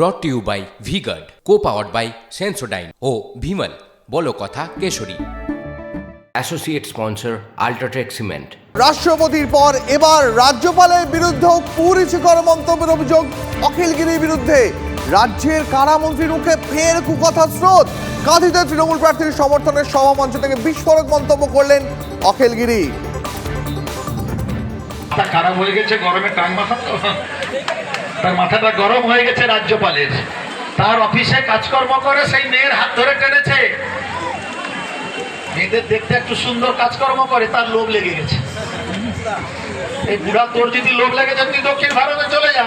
Brought to you by V-Guard co powered by Sensodyne ও ভিমল বলো কথা Keshari. Associate sponsor UltraTech cement রাষ্ট্রপতির পর এবার রাজ্যপালের বিরুদ্ধেও কুরুচিকর মন্তব্যের অভিযোগ অখিলগিরির বিরুদ্ধে। রাজ্যের কারামন্ত্রীর মুখে ফের কুকথা স্রোত। কাঁথিতে তৃণমূল প্রার্থীর সমর্থনের সভামঞ্চ থেকে বিস্ফোরক মন্তব্য করলেন অখিলগিরি হয়ে গেছে গরমে টান মাথা তার মাথাটা গরম হয়ে গেছে রাজ্যপালের। তার অফিসে কাজকর্ম করে সেই মেয়ের হাত ধরে টেনেছে। মেয়েদের দেখতে একটু সুন্দর কাজকর্ম করে, তার লোভ লেগে গেছে। এই বুড়া তোর যদি লোভ লেগে যায়, তুই দক্ষিণ ভারতে চলে যা।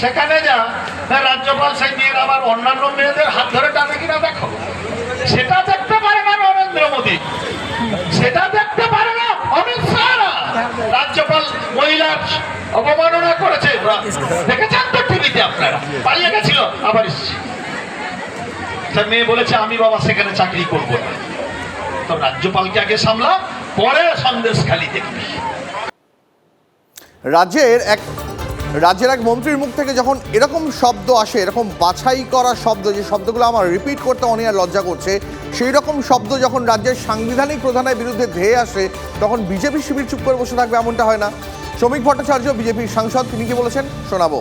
সেখানে যা। রাজ্যপাল সেই মেয়ের আবার অন্যান্য মেয়েদের হাত ধরে টানে কিনা দেখো। সেটা দেখতে পারে না নরেন্দ্র মোদী। সেটা দেখতে পারে না অমিত শাহ। রাজ্যপাল মহিলার করেছে মেয়ে বলেছে, আমি বাবা সেখানে চাকরি করব তো রাজ্যপালকে আগে সামলা, পরে সন্দেশ খালি দেখবি। রাজ্যের এক রাজ্যের এক মন্ত্রীর মুখ থেকে যখন এরকম শব্দ আসে, এরকম বাছাই করা শব্দ, যে শব্দগুলো আমার রিপিট করতে অনিয়া লজ্জা করছে, সেই রকম শব্দ যখন রাজ্যের সাংবিধানিক প্রধানের বিরুদ্ধে ধেয়ে আসে, তখন বিজেপি শিবির চুপ করে বসে থাকবে এমনটা হয় না? শ্রমিক ভট্টাচার্য, বিজেপির সাংসদ, তিনি কি বলেছেন? শোনাবো।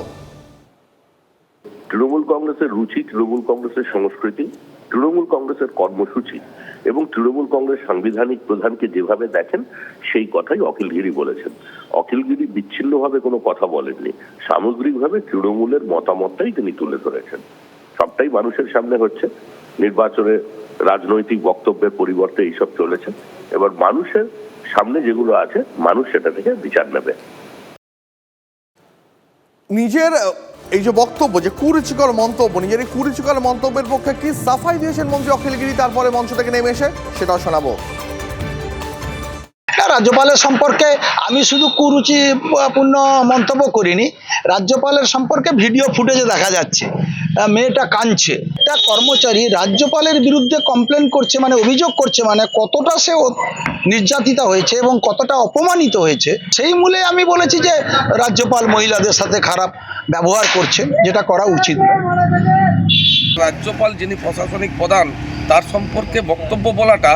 তৃণমূল কংগ্রেসের রুচি, তৃণমূল কংগ্রেসের সংস্কৃতি, তৃণমূল কংগ্রেসের কর্মসূচি এবং তৃণমূল কংগ্রেস সাংবিধানিক প্রধানকে যেভাবে দেখেন, সেই কথাই অখিলগিরি বলেছেন। অখিলগিরি বিচ্ছিন্নভাবে কোনো কথা বলেননি। সামগ্রিকভাবে তৃণমূলের মতামতটাই তিনি তুলে ধরেছেন। সবটাই মানুষের সামনে হচ্ছে। নির্বাচনে রাজনৈতিক বক্তব্যের পরিবর্তে এইসব চলেছে। এবার মানুষের সামনে যেগুলো আছে, মানুষ সেটা থেকে বিচার নেবে। নিজের এই যে বক্তব্য, যে কুরুচিকর মন্তব্য, নিজের এই কুরুচিকর মন্তব্যের পক্ষে কি সাফাই দিয়েছেন মন্ত্রী অখিলগিরি? তারপরে মঞ্চ থেকে নেমে এসে সেটাও শোনাবো। রাজ্যপালের সম্পর্কে আমি শুধু কুরুচিপূর্ণ মন্তব্য করিনি। রাজ্যপালের সম্পর্কে ভিডিও ফুটেজে দেখা যাচ্ছে। মেয়েটা কাঁদছে। একটা কর্মচারী রাজ্যপালের বিরুদ্ধে কমপ্লেন করছে মানে অভিযোগ করছে মানে কতটা সে নির্যাতিতা হয়েছে এবং কতটা অপমানিত হয়েছে, সেই মূলে আমি বলেছি যে রাজ্যপাল মহিলাদের সাথে খারাপ ব্যবহার করছেন, যেটা করা উচিত রাজ্যপাল যিনি প্রশাসনিক প্রধান, তার সম্পর্কে বক্তব্য বলাটা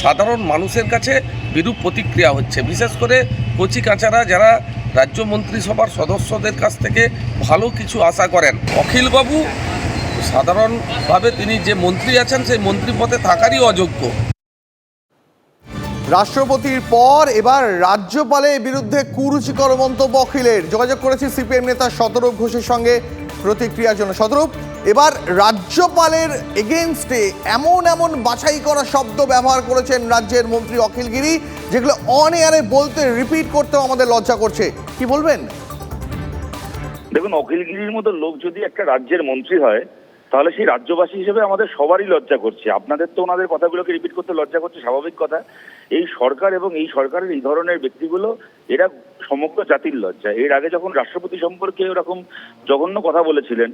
সাধারণ মানুষের কাছে বিরূপ প্রতিক্রিয়া হচ্ছে। বিশেষ করে কচি কাচারা যারা রাজ্য মন্ত্রিসভার সদস্যদের কাছ থেকে ভালো কিছু আশা করেন। অখিলবাবু, সাধারণভাবে তিনি যে মন্ত্রী আছেন, সেই মন্ত্রী পদে থাকারই অযোগ্য। রাষ্ট্রপতির পর এবার রাজ্যপালের বিরুদ্ধে কুরুচিকর মন্তব্য অখিলের। যোগাযোগ করেছি সিপিএম নেতা শতরূপ ঘোষের সঙ্গে প্রতিক্রিয়ার জন্য সদরূপ এবার রাজ্যপালের এগেনস্টে এমন এমন বাছাই করা শব্দ ব্যবহার করেছেন রাজ্যের মন্ত্রী অখিলগিরি যেগুলো অন এয়ারে বলতে রিপিট করতেও আমাদের লজ্জা করছে। কি বলবেন? দেখুন অখিলগিরির মতো লোক যদি একটা রাজ্যের মন্ত্রী হয় তাহলে সেই রাজ্যবাসী হিসেবে আমাদের সবারই লজ্জা করছে। আপনাদের তো ওনাদের কথাগুলোকে রিপিট করতে লজ্জা করছে, স্বাভাবিক কথা। এই সরকার এবং এই সরকারের এই ধরনের ব্যক্তিগুলো, এরা সমগ্র জাতির লজ্জা। এর আগে যখন রাষ্ট্রপতি সম্পর্কে ওরকম জঘন্য কথা বলেছিলেন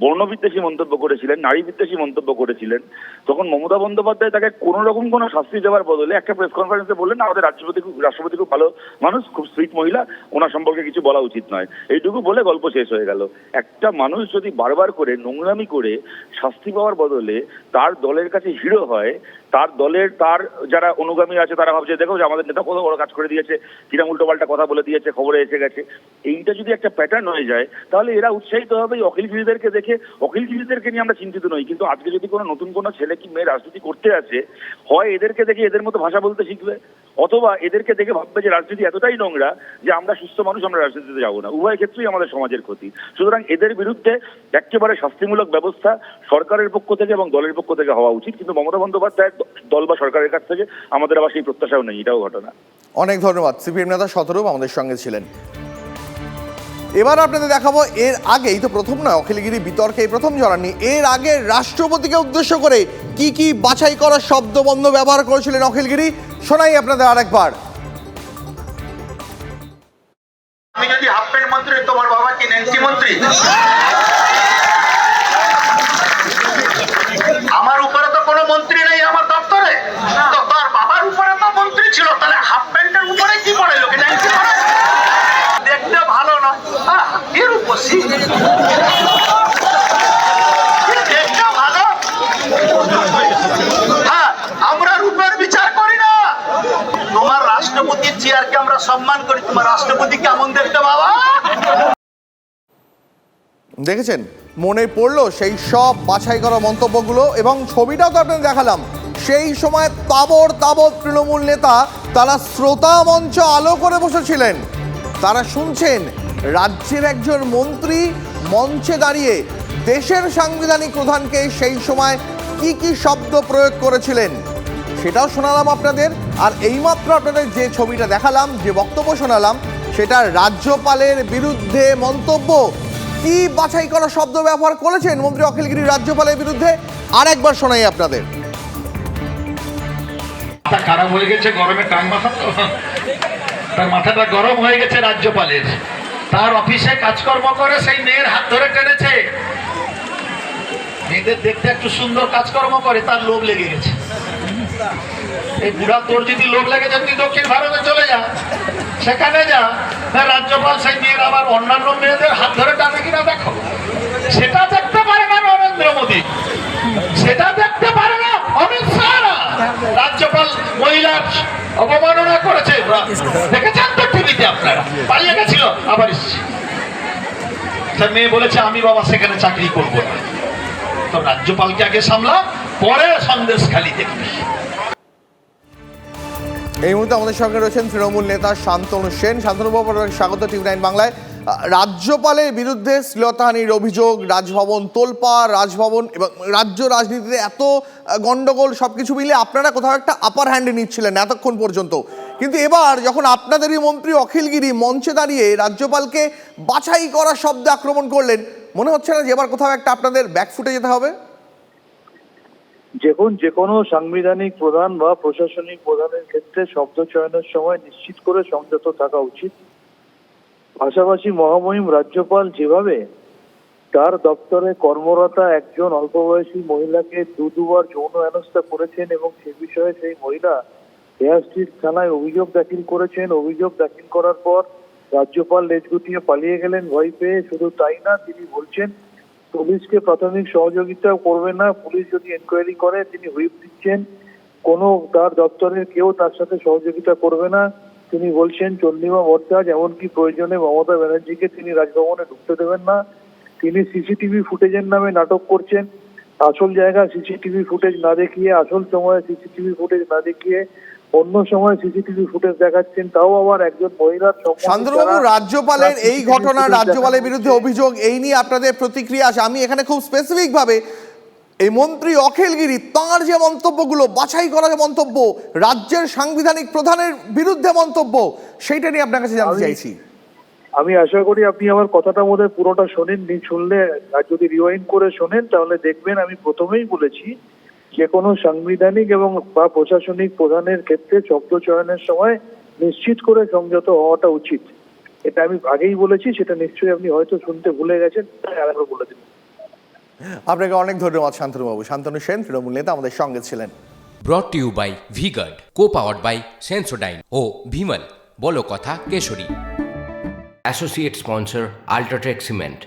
বর্ণবিদ্বেষী মন্তব্য করেছিলেন নারী বিদ্বেষী মন্তব্য করেছিলেন। তখন মমতা বন্দ্যোপাধ্যায় তাকে কোনো রকম কোনো শাস্তি দেওয়ার বদলে একটা প্রেস কনফারেন্সে বললেন আমাদের রাষ্ট্রপতি রাষ্ট্রপতি খুব ভালো মানুষ, খুব সুইট মহিলা, ওনার সম্পর্কে কিছু বলা উচিত নয়। এইটুকু বলে গল্প শেষ হয়ে গেল। একটা মানুষ যদি বারবার করে নোংরামি করে শাস্তি পাওয়ার বদলে তার দলের কাছে হিরো হয় তার দলের, তার যারা অনুগামী আছে, তারা ভাবছে, দেখো যে আমাদের নেতা কত বড় কাজ করে দিয়েছে কিরম উল্টোপাল্টা কথা বলে দিয়েছে, খবরে এসে গেছে। এইটা যদি একটা প্যাটার্ন হয়ে যায়, তাহলে এরা উৎসাহিত হবে এই অখিলগিরিদেরকে দেখে। অখিলগিরিদেরকে নিয়ে আমরা চিন্তিত নই, কিন্তু আজকে যদি কোনো নতুন কোনো ছেলে কি মেয়ে রাজনীতি করতে আছে হয় এদেরকে দেখে এদের মতো ভাষা বলতে শিখবে, অথবা এদেরকে দেখে ভাববে যে রাজনীতি এতটাই নোংরা যে আমরা সুস্থ মানুষ, আমরা রাজনীতিতে যাব না। উভয় ক্ষেত্রেই আমাদের সমাজের ক্ষতি। সুতরাং এদের বিরুদ্ধে একেবারে শাস্তিমূলক ব্যবস্থা সরকারের পক্ষ থেকে এবং দলের পক্ষ থেকে হওয়া উচিত। কিন্তু মমতা বন্দ্যোপাধ্যায়ের দল বা সরকারের কাছ থেকে আমাদের আবার সেই প্রত্যাশাও নেই এটাও ঘটনা অনেক ধন্যবাদ। সিপিএম নেতা শতরূপ আমাদের সঙ্গে ছিলেন। এবার আপনাদের দেখাবো এর আগেই তো প্রথম নয় অখিলগিরি বিতর্কে এই প্রথম জড়াননি। এর আগে রাষ্ট্রপতিকে উদ্দেশ্য করে কি কি বাছাই করা শব্দবন্ধ ব্যবহার করেছিলেন অখিলগিরি শোনাই আপনাদের আরেকবার। আমি যদি হাফ প্যান্ট মন্ত্রী তোমার বাবা কি ন্যান্সি মন্ত্রী? বসি। হ্যাঁ, রাষ্ট্রপতির চেয়ারকে আমরা সম্মান করি। তোমার রাষ্ট্রপতি কেমন দেখতে বাবা? দেখেছেন? মনে পড়ল সেই সব বাছাই করা মন্তব্যগুলো এবং ছবিটাও তো আপনাদের দেখালাম। সেই সময় তাবর তাবর তৃণমূল নেতা তারা শ্রোতা মঞ্চ আলো করে বসেছিলেন। তারা শুনছেন রাজ্যের একজন মন্ত্রী মঞ্চে দাঁড়িয়ে দেশের সাংবিধানিক প্রধানকে সেই সময় কি কি শব্দ প্রয়োগ করেছিলেন, সেটাও শোনালাম আপনাদের। আর এইমাত্র আপনাদের যে ছবিটা দেখালাম, যে বক্তব্য শোনালাম, সেটা রাজ্যপালের বিরুদ্ধে মন্তব্য। কি বাছাই করা শব্দ ব্যবহার করেছেন মন্ত্রী অখিলগিরি রাজ্যপালের বিরুদ্ধে? আর একবার শোনাই আপনাদের। খারাপ হয়ে গেছে? গরমে টাং মাথা তার মাথাটা গরম হয়ে গেছে রাজ্যপালের। তার অফিসে কাজকর্ম করে, সেই মেয়ের হাত ধরে টেনেছে। মেয়েদের দেখতে একটু সুন্দর কাজকর্ম করে, তার লোভ লেগে গেছে। এই বুড়া তোর যদি লোভ লেগে যায়, তুই দক্ষিণ ভারতে চলে যা। সেখানে যা। রাজ্যপাল সেই মেয়ের আবার অন্যান্য মেয়েদের হাত ধরে টানে কিনা দেখো। সেটা দেখতে পারে না নরেন্দ্র মোদী। সেটা দেখতে পারে না অমিত শাহ না। অবমাননা করেছে। দেখেছেন তো টিভিতে আপনারা? পালিয়ে গেছিল, আবার মেয়ে বলেছে, আমি বাবা সেখানে চাকরি করব না। তো রাজ্যপালকে আগে সামলা, পরে সন্দেশ খালি দেখবি। এই মুহূর্তে আমাদের সঙ্গে রয়েছেন তৃণমূল নেতা শান্তনু সেন। শান্তনু বাবু স্বাগত টিভি নাইন বাংলায়। রাজ্যপালের বিরুদ্ধে শ্লীলতাহানির অভিযোগ রাজভবন তোলপা রাজভবন এবং রাজ্য রাজনীতিতে এত আহ, গন্ডগোল সব কিছু মিলে আপনারা কোথাও একটা আপার হ্যান্ডে নিচ্ছিলেন এতক্ষণ পর্যন্ত। কিন্তু এবার যখন আপনাদেরই মন্ত্রী অখিলগিরি মঞ্চে দাঁড়িয়ে রাজ্যপালকে বাছাই করা শব্দে আক্রমণ করলেন মনে হচ্ছে না যে এবার কোথাও একটা আপনাদের ব্যাকফুটে যেতে হবে? যখন যে কোনো সাংবিধানিক প্রধান বা প্রশাসনিক প্রধানের ক্ষেত্রে শব্দ চয়নের সময় নিশ্চিত করে সংযত থাকা উচিত। পাশাপাশি মহামহিম রাজ্যপাল যেভাবে তার দপ্তরে কর্মরতা একজন অল্প বয়সী মহিলাকে দু দুবার যৌন হেনস্থা করেছেন এবং সে বিষয়ে সেই মহিলা হেয়ার স্ট্রিট থানায় অভিযোগ দাখিল করেছেন। অভিযোগ দাখিল করার পর রাজ্যপাল লেজ গুটিয়ে পালিয়ে গেলেন। ভয় পেয়ে শুধু তাই না, তিনি বলছেন, পুলিশকে প্রাথমিক সহযোগিতা করবে না। পুলিশ যদি এনকোয়ারি করে, তিনি হুইপ দিচ্ছেন। কোনো তার দপ্তরের কেউ তার সাথে সহযোগিতা করবে না। তিনি বলছেন চন্দ্রিমা ভট্টাচার্য এমনকি প্রয়োজনে মমতা ব্যানার্জিকে তিনি রাজভবনে ঢুকতে দেবেন না। তিনি সিসিটিভি ফুটেজের নামে নাটক করছেন। আসল জায়গা সিসিটিভি ফুটেজ না দেখিয়ে আসল সময়ে সিসিটিভি ফুটেজ না দেখিয়ে অন্য সময় সিসিটিভি ফুটেজ দেখাচ্ছেন। তাও আবার একজন মহিলার যারা- রাজ্যপালের এই ঘটনা রাজ্যপালের বিরুদ্ধে অভিযোগ এই নিয়ে আপনাদের প্রতিক্রিয়া আসে। আমি এখানে খুব স্পেসিফিক ভাবে এই মন্ত্রী অখিলগিরি তাঁর যে মন্তব্যগুলো বাছাই করা যে মন্তব্য রাজ্যের সাংবিধানিক প্রধানের বিরুদ্ধে মন্তব্য সেইটা নিয়ে আপনার কাছে জানতে চাইছি। আমি আশা করি আপনি আমার কথাটা মধ্যে পুরোটা শোনেন নি শুনলে আর যদি রিওয়াইন্ড করে শোনেন তাহলে দেখবেন আমি প্রথমেই বলেছি যে কোনো সাংবিধানিক এবং বা প্রশাসনিক প্রধানের ক্ষেত্রে শব্দ চয়নের সময় নিশ্চিত করে সংযত হওয়াটা উচিত। এটা আমি আগেই বলেছি সেটা নিশ্চয়ই আপনি হয়তো শুনতে ভুলে গেছেন তাই আরেকবার বলে দিন। আপনাকে অনেক ধন্যবাদ শান্তনুবাবু। শান্তনু সেন তৃণমূল নেতা আমাদের সঙ্গে ছিলেন। Brought to you by V-Guard co powered by Sensodyne ও ভিমল বলো কথা Keshari. Associate sponsor UltraTech cement